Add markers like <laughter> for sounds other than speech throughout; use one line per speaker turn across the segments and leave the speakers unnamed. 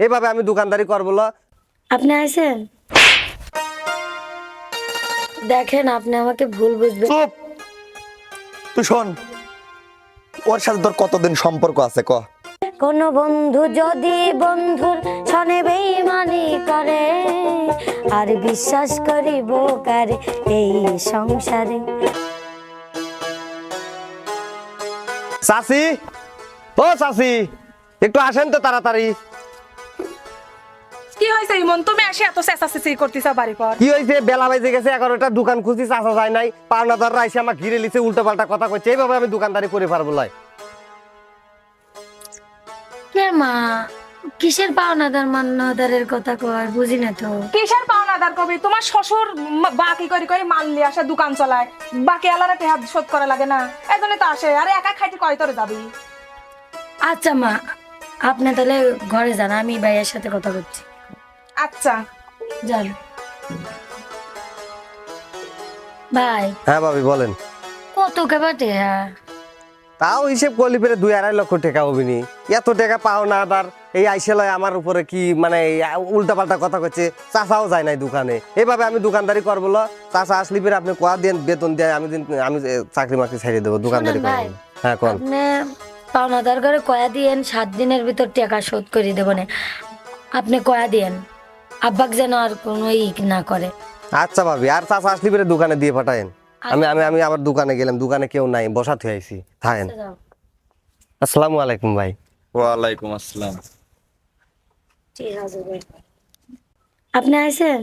এভাবে আমি দোকানদারি করব
আপনি আইছেন দেখেন আপনি আমাকে ভুল বুঝবেন।
চুপ! তুই শোন ওর সাথে তোর কতদিন সম্পর্ক আছে ক?
কোন বন্ধু যদি বন্ধুর সনে বেইমানি করে আর বিশ্বাস করিব কারে এই সংসারে?
চাষি ও চাষি একটু আসেন তো তাড়াতাড়ি।
কি হয়েছে ইমন? তুমি এসে এত চেঁচাচেঁচি করতেছ বাড়ি পর।
কি হয়েছে? বেলা বাজে গেছে এগারোটা দোকান চাষা যায় নাই। পাওনাদাররা এসে আমার ঘিরে লিছে উল্টো পাল্টা কথা কইছে। এইভাবে আমি দোকানদারি করে পারব লাই
কে মা কিসের পাওনাদার মান্নাদারের কথা কয়? বুঝি না তো।
কিসের পাওনাদার কবি? তোমার শ্বশুর বাকি করে করে মানলি আসে দোকান চলায়। বাকি আলাদা টেহাত শোধ করা লাগে না। এজন্য তো আসে। আরে একা খাইতে কয় তোরে যাবি?
আচ্ছা মা আপনি তাহলে ঘরে যান আমি ভাইয়ের সাথে কথা বলছি।
আচ্ছা।
যান। ভাই।
হ্যাঁ ভাবি বলেন।
কত হ্যাঁ
তাও হিসেব করলি পেরে দুই আড়াই লক্ষ টাকা হবিনি এত টাকা পাও না এই আইসেলয় আমার উপরে কি মানে উল্টা পাল্টা কথা করছে চাষাও যায় নাই দোকানে। এইভাবে আমি দোকানদারি করব চাষা আসলি পেরে আপনি কোয়া দেন বেতন দেয় আমি দিন আমি চাকরি মাকরি ছাড়িয়ে দেবো দোকানদারি করব হ্যাঁ কোন।
আপনি পাওনাদার করে কয়া দিয়েন সাত দিনের ভিতর টাকা শোধ করে দেবো না। আপনি কয়া দিয়েন। আব্বাক যেন আর কোনো ই না করে।
আচ্ছা ভাবি আর চাষা আসলি পেরে দোকানে দিয়ে পাঠায়েন। আমি আমি আমি আবার দোকানে গেলাম দোকানে কেউ নাই বসা থুয়ে আইছি থাকেন।
আচ্ছা,
আসসালামু আলাইকুম ভাই।
ওয়ালাইকুম আসসালাম।
ঠিক আছে ভাই। আপনি আইছেন?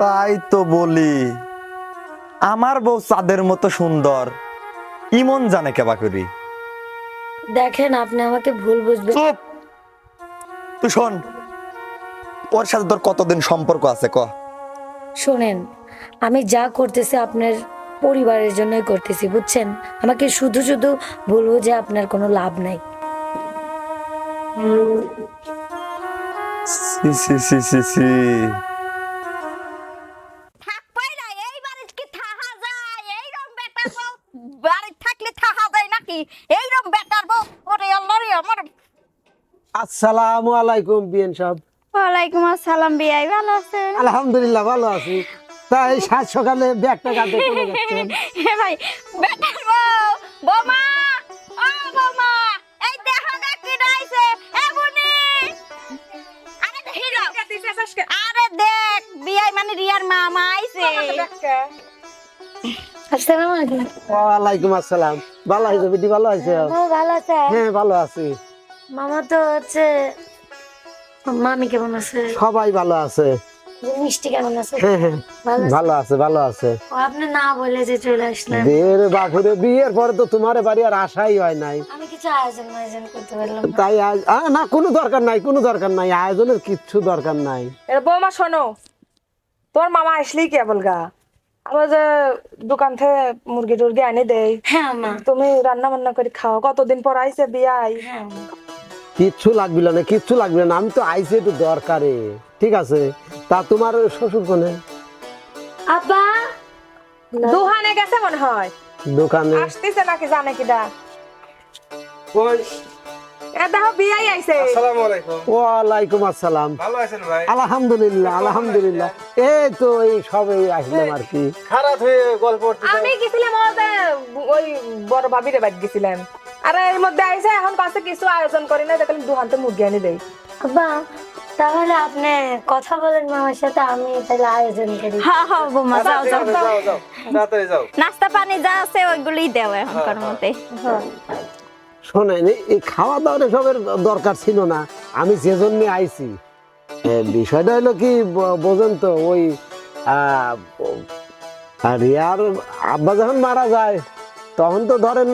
তাই তো বলি আমার বউ চাঁদের মতো সুন্দর ইমন জানে কেবা করি।
দেখেন আপনি আমাকে ভুল বুঝবেন।
চুপ! তুই শোন ওর সাথে তোর কতদিন সম্পর্ক আছে ক?
শোনেন আমি যা করতেছি আপনার পরিবারের জন্যই করতেছি বুঝছেন? আমাকে শুধু শুধু বলব যে আপনার কোনো লাভ নাই।
সি সি সি সি সি।
আসসালামু আলাইকুম বিএন সাহেব।
ওয়ালাইকুম আসসালাম বিয়াই ভালো আছেন?
আলহামদুলিল্লাহ ভালো আছি। তাই সাত সকালে ব্যাগটা কাঁধে চলে যাচ্ছেন
হে <laughs> ভাই বেটার বউ বৌমা ও বৌমা এই দেখো না কি নাইছে এ বুনি। আরে হিরো। আরে দেখ বিয়াই মানে রিয়ার মামা আইছে।
আসসালামু আলাইকুম।
ওয়ালাইকুম আসসালাম। ভালো আছে বেটি ভালো আছে?
ভালো আছে।
হ্যাঁ ভালো আছি।
মামা তো হচ্ছে মামি কেমন আছে?
সবাই ভালো আছে।
মিষ্টি কেমন আছে?
হ্যাঁ হ্যাঁ
ভালো আছে?
ভালো আছে ভালো আছে।
ও, আপনি না বলে যে চলে আসলেন
বিয়ের বাপুরে বিয়ের পরে তো তোমার বাড়ি আর আশাই হয় নাই।
আমি কিছু আয়োজন আয়োজন করতে পারলাম
তাই আজ না কোনো দরকার নাই কোনো দরকার নাই আয়োজনের কিচ্ছু দরকার নাই।
বৌমা শোনো। তোর মামা আসলেই কেবল গা? আমরা যে দোকান থেকে মুরগি টুরগি আনি দেই
হ্যাঁ
তুমি রান্না বান্না করে খাও। কতদিন পর আইছে বিয়াই?
হ্যাঁ।
কিচ্ছু লাগবে না কিচ্ছু লাগবে না। আমি তো আইসি একটু দরকারে ঠিক আছে? তা তোমার শ্বশুর কোনে?
আব্বা
দুহানে গেছে মনে হয়।
দোকানে?
আসতেছে নাকি জানে কিডা? এ দেখো বিয়াই আইছে।
ওয়ালাইকুম আসসালাম।
ভালো আছেন ভাই?
আলহামদুলিল্লাহ আলহামদুলিল্লাহ। এই তো এই সবে আসলাম আর কি।
খারাপ হয়ে গল্প
আমি গেছিলাম ওই বড় ভাবিরে বাদ গেছিলাম। আর এর মধ্যে আইছে এখন কাছে কিছু আয়োজন করি না মুরগি দেই।
আব্বা তাহলে আপনি কথা বলেন মামার সাথে আমি তাহলে আয়োজন করি।
হ্যাঁ হ্যাঁ বৌমা যাও যাও।
যাও যাও তাড়াতাড়ি যাও।
নাস্তা পানি যা আছে ওইগুলোই দেও এখনকার মতে।
শোনেন এই- এই খাওয়া দাওয়ার সবের দরকার ছিল না আমি যে জন্য আইছি। বিষয়টা হলো কি বোঝেন তো ওই আর রিয়ার আব্বা যখন মারা যায় তখন তো ধরেন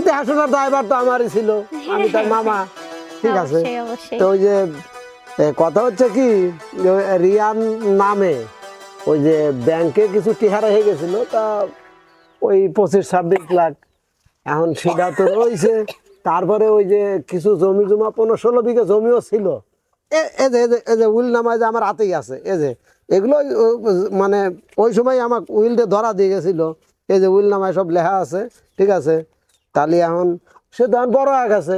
দেখাশোনার দায়ভার তো আমারই ছিল আমি তার মামা ঠিক আছে? তো ওই যে কথা হচ্ছে কি রিয়ার নামে ওই যে ব্যাংকে কিছু টিহারা হয়ে গেছিল তা ওই পঁচিশ ছাব্বিশ লাখ এখন সেটা তো রয়েছে। তারপরে ওই যে কিছু জমি জমা পনেরো ষোলো বিঘা জমিও ছিল। এ- যে এই যে উইল নামায় যে আমার হাতেই আছে এ যে এগুলো মানে ওই সময় আমার উইলটা ধরা দিয়ে গেছিল এই যে উইল নামায় সব লেখা আছে ঠিক আছে? তাহলে এখন সে তখন বড় হয়ে গেছে।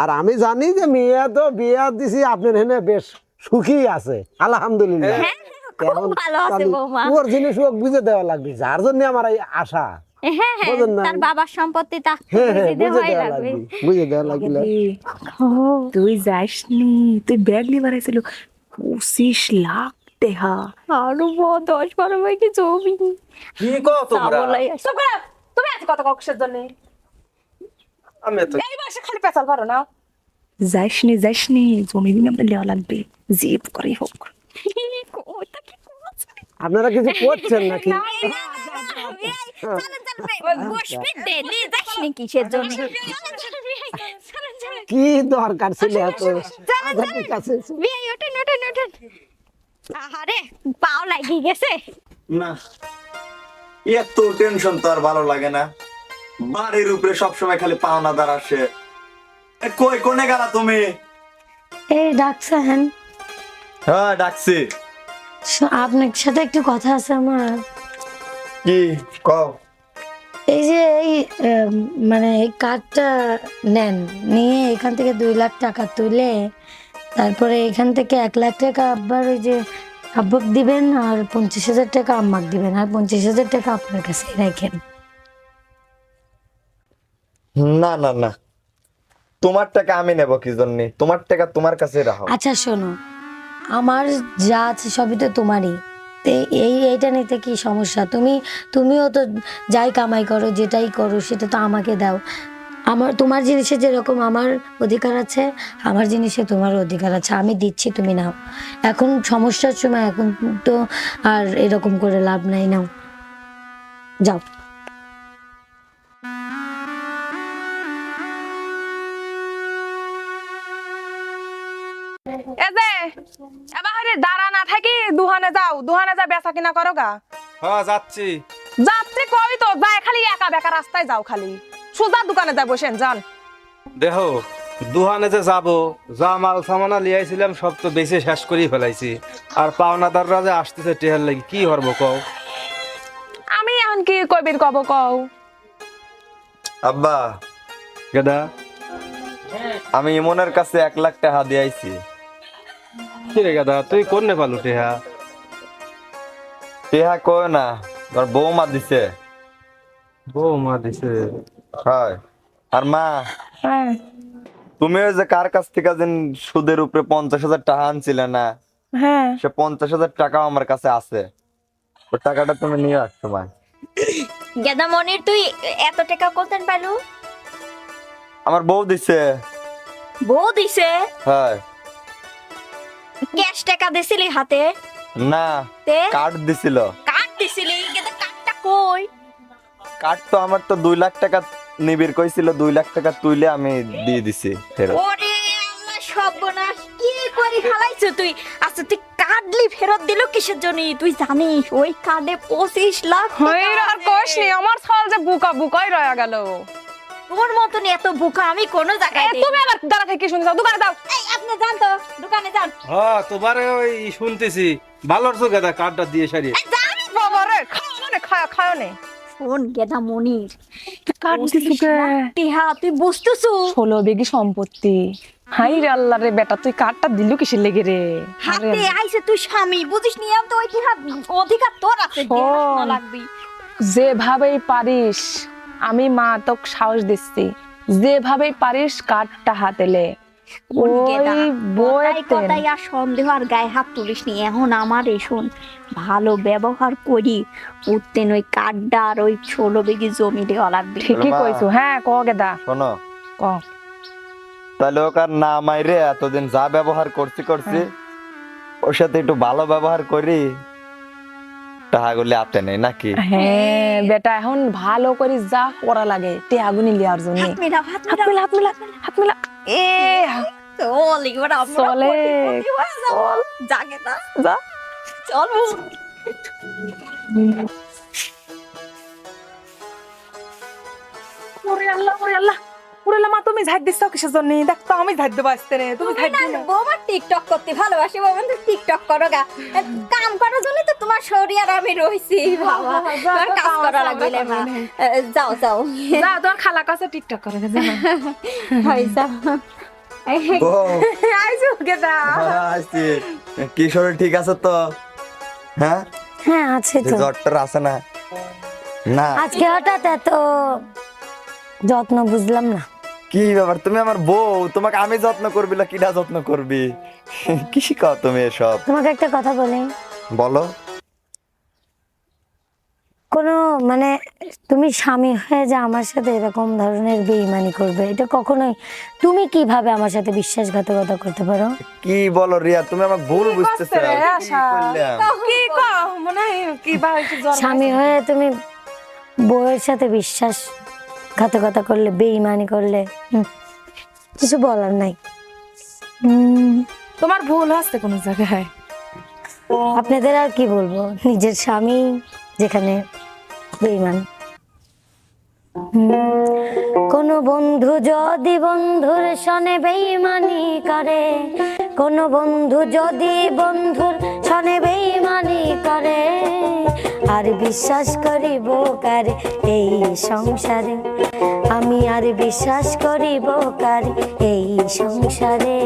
আর আমি জানি যে মেয়ে তো বিয়ে দিছি আপনার হেনে বেশ সুখী আছে আলহামদুলিল্লাহ।
হ্যাঁ, খুব ভালো আছে বৌমা।
ওর জিনিস ওক বুঝে দেওয়া লাগবে যার জন্য আমার এই আশা।
হ্যাঁ হ্যাঁ
বোঝেন না?
তার বাবার সম্পত্তি তা
হ্যাঁ হ্যাঁ
বুঝে
বুঝে
দেওয়াই
দেওয়া
লাগবে।
লাগবে বুঝে দেওয়া লাগবে।
তুই যাস তুই ব্যাগ লিবার আইছিল পঁচিশ লাখ টেহা।
আরও দশ বারো বাইকে জমি।
কি কো তোমরা?
চাবলাই আছে।
চুপ তুমি আজ কত কক্ষের জন্য? এই বয়সে খালি পেঁচাল পারো না। যাইস নি যাইস নি জমি বিনা লেওয়া লাগবে। জিপ করে হোক?
আপনারা কিছু করছেন নাকি। কি দরকার ছিল এত? কাছে।
আহারে পাও লাগিয়ে গেছে।
না এত টেনশন তো আর ভালো লাগে না। বাড়ির উপরে সবসময় খালি পাওনাদার আসে। কই কোনে গেলা তুমি?
এই ডাকছেন
হ্যাঁ। ডাকছি।
আপনার সাথে একটু কথা আছে আমার।
কি? কও।
এই যে এই মানে এই কার্ডটা নেন নিয়ে এখান থেকে দুই লাখ টাকা তুলে তারপরে এখান থেকে এক লাখ টাকা আব্বার ওই যে আব্বক দিবেন আর পঞ্চাশ হাজার টাকা আম্মাক দিবেন আর পঞ্চাশ হাজার টাকা আপনার কাছে রাখেন।
না না না। তোমার টাকা আমি নেব কি জন্য? তোমার টাকা তোমার কাছে রাখো।
আচ্ছা শোনো। আমার যা আছে সবই তো তোমারই। এই, এইটা নিতে কি সমস্যা? তুমি, তুমিও তো যাই কামাই করো, যেটাই করো, সেটা তো আমাকে দাও। আমার, তোমার জিনিসে যেরকম আমার অধিকার আছে, আমার জিনিসে তোমার অধিকার আছে। আমি দিচ্ছি, তুমি নাও। এখন সমস্যার সময়, এখন তো আর এরকম করে লাভ নাই, নাও। যাও।
এ যে এবার দাঁড়া না থাকি দুহানে যাও দুহানে যা বেচা কিনা করো গা।
হ্যাঁ যাচ্ছি।
যাত্রী কই তো? যায় খালি একা বেকা রাস্তায় যাও খালি। সুজা দোকানে বসেন যান।
দেখো দুহানে যে যাব যা মাল সামানা লিয়াইছিলাম সব তো বেশি শেষ করেই ফেলাইছি। আর পাওনাদাররা যে আসতেছে টেহার লাগি কি হরবো কও?
আমি এখন কি কবির কব কও?
আব্বা
গেদা
আমি ইমনের কাছে এক লাখ টাকা দিয়েছি
কি রে গেদা তুই কোন নে পালু টেহা
টেহা কয় না তোর বৌমা দিছে।
বউ মা দিছে?
হয়। আর মা
হ্যাঁ।
তুমি ওই যে কার কাছ থেকে যেন সুদের উপরে পঞ্চাশ হাজার টাকা আনছিলে না?
হ্যাঁ।
সে পঞ্চাশ হাজার টাকাও আমার কাছে আছে। টাকাটা তুমি নিয়ে আসছো মা।
গেদা মনির তুই এত টাকা কোথায় পেলু
আমার বউ দিছে।
বউ দিছে?
হয়।
ক্যাশ টাকা দিছিলি হাতে?
না
তে?
কার্ড দিছিল।
কার্ড দিছিলি? গেদা কার্ডটা কই?
কার্ড তো আমার তো দুই লাখ টাকা নিবির কইছিল দুই লাখ টাকা তুইলে আমি দিয়ে দিছি ফেরত।
ওরে আল্লাহ সর্বনাশ! কি করে খালাইছো তুই? আচ্ছা তুই কার্ডলি ফেরত দিল কিসের জন্য? তুই জানিস ওই কার্ডে পঁচিশ লাখ
হইর আর। কোষ নি আমার ছাল যে বুকা বুকাই রয়ে গেল।
তোর মতন এত বোকা আমি কোনো জায়গায়
তুমি আবার দাঁড়া থেকে শুনছো দোকানে যাও।
এই আপনি যান তো দোকানে যান।
হ্যাঁ তোমারে ওই শুনতেছি। ভালোর তো গেদা কার্ডটা দিয়ে সারিয়ে।
যান
বাবা রে খাও মানে খায় খায় নে।
শোন গেদা মনির টিহা তুই বুঝতেছো
ষোলো বেগি সম্পত্তি। হাই রে আল্লাহ রে বেটা তুই কার্ডটা দিলু কিসের লেগে রে?
হাতে আইছে তুই স্বামী বুঝিস নি? তো ওই টিহা অধিকার তোর আছে। লাগবি।
যেভাবেই পারিস আমি মা তোকে সাহস দিচ্ছি। যেভাবেই পারিস কার্ডটা হাতেলে
কোন সন্দেহ আর গায়ে হাত তুলিস নি। এখন আমার এই ভালো ব্যবহার করি উঠতেন ওই কার্ডটা আর ওই ষোলো বেগি জমি দেওয়া লাগবে।
ঠিকই কইছো। হ্যাঁ ক গেদা
শোনো।
ক।
তাহলে ওকে আর না মাইরে এতদিন যা ব্যবহার করছি করছি ওর সাথে একটু ভালো ব্যবহার করি। টাকাগুলি হাতে নেই নাকি?
হ্যাঁ বেটা এখন ভালো করে যা করা লাগে তে আগুনি লিয়ার জন্য।
হাত মিলাও হাত
মিলা হাত মিলা হাত মিলা। এ
চল। এবার আমরা
চলে।
হয়ে যাব। যা
যা।
চল।
ওরে আল্লাহ ওরে আল্লাহ। ওরে মা তুমি ঝাড় দিচ্ছ কিসের জন্য? দেখ তো আমি ঝাড় দেবো আসতে রে তুমি ঝাড় দিও না।
বৌমা টিকটক করতে ভালোবাসি বৌমা তো টিকটক করো গা। কাম করার জন্য তো তোমার শরীর আর আমি রইছি বাবা। তোমার কাজ করা লাগবে না। যাও যাও।
যা তোর খালা কাছে টিকটক করে
হয় যাও।
আসছি কি শরীর ঠিক আছে তো? হ্যাঁ?
হ্যাঁ আছে তো।
জ্বরটার আছে না? না।
আজকে হঠাৎ এত যত্ন বুঝলাম না।
কি ব্যাপার? তুমি আমার বউ তোমাকে আমি যত্ন করবি না কিটা যত্ন করবি? <laughs> কি শিখাও তুমি এসব?
তোমাকে একটা কথা বলি।
বলো।
কোনো মানে তুমি স্বামী হয়ে যে আমার সাথে এরকম ধরনের বেইমানি করবে এটা কখনোই তুমি কীভাবে আমার সাথে বিশ্বাসঘাতকতা করতে পারো?
কি বলো রিয়া তুমি আমাকে ভুল বুঝতেছো। কি
কও মনে হয় বা
স্বামী হয়ে তুমি বউয়ের সাথে বিশ্বাসঘাতকতা করলে বেইমানি করলে কিছু বলার নাই।
তোমার ভুল হচ্ছে কোন জায়গায়?
আপনাদের আর কি বলব? নিজের স্বামী যেখানে বেইমান। হুম, কোনো বন্ধু যদি বন্ধুর সনে বেইমানি করে কোনো বন্ধু যদি বন্ধুর সনে বেইমানি করে, আর বিশ্বাস করিব কার এই সংসারে? আমি আর বিশ্বাস করিব কার এই সংসারে?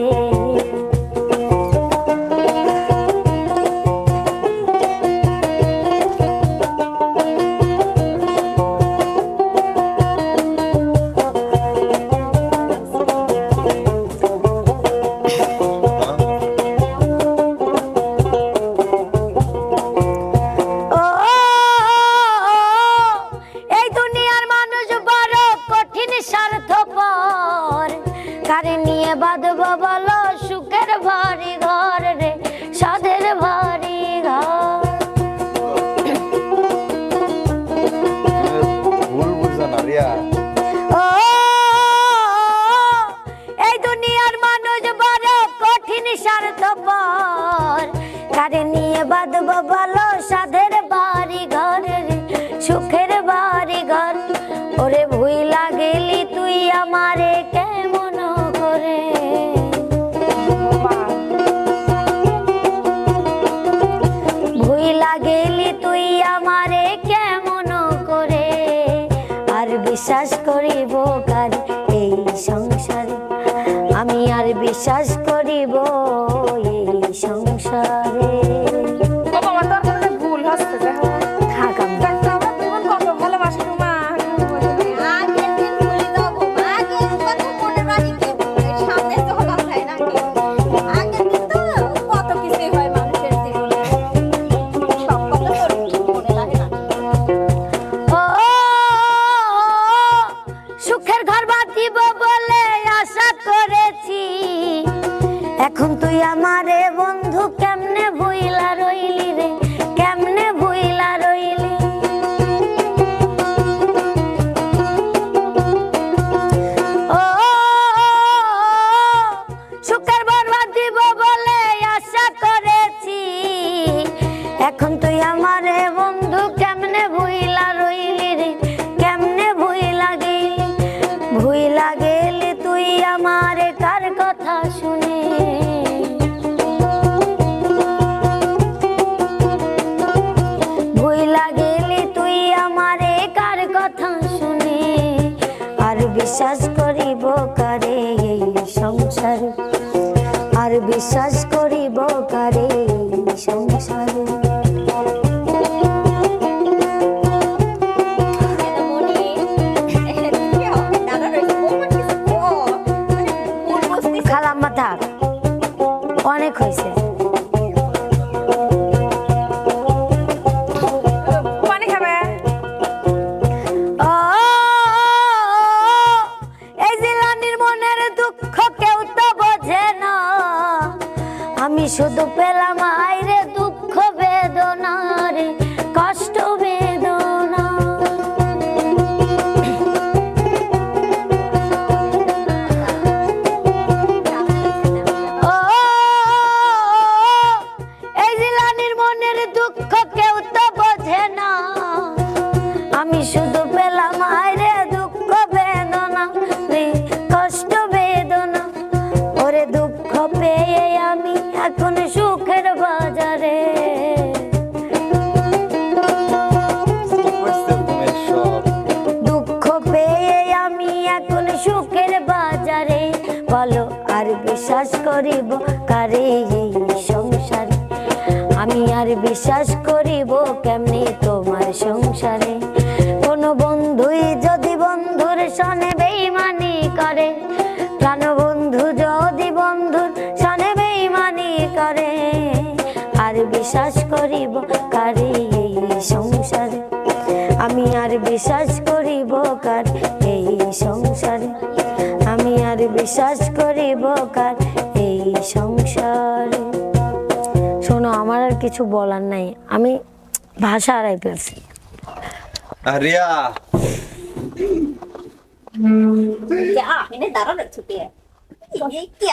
বিশ্বাস করিব কার এই সংসারে? আমি আর বিশ্বাস করিব
আমারে
বন্ধু, কেমনে ভুইলা রইলি রে? কেমনে ভুইলা গেলি? ভুইলা গেলি তুই আমারে কার কথা শুনে? ভুইলা গেলি তুই আমারে কার কথা শুনে? আর বিশ্বাস করিব কারে এই সংসারে? আর বিশ্বাস বিশ্বাস করিব কেমনি তোমার সংসারে? কোন বন্ধুই যদি বন্ধুর সনে বেইমানি করে প্রাণ বন্ধু যদি বন্ধুর সনে বেইমানি করে, আর বিশ্বাস করিব কারে এই সংসারে? আমি আর বিশ্বাস করিব কার এই সংসারে? আমি আর বিশ্বাস করিব কার কিছু বলার নাই। আমি ভাষা হারাই
পেয়েছি
আরিয়া দাঁড়ানো ছুটি। কি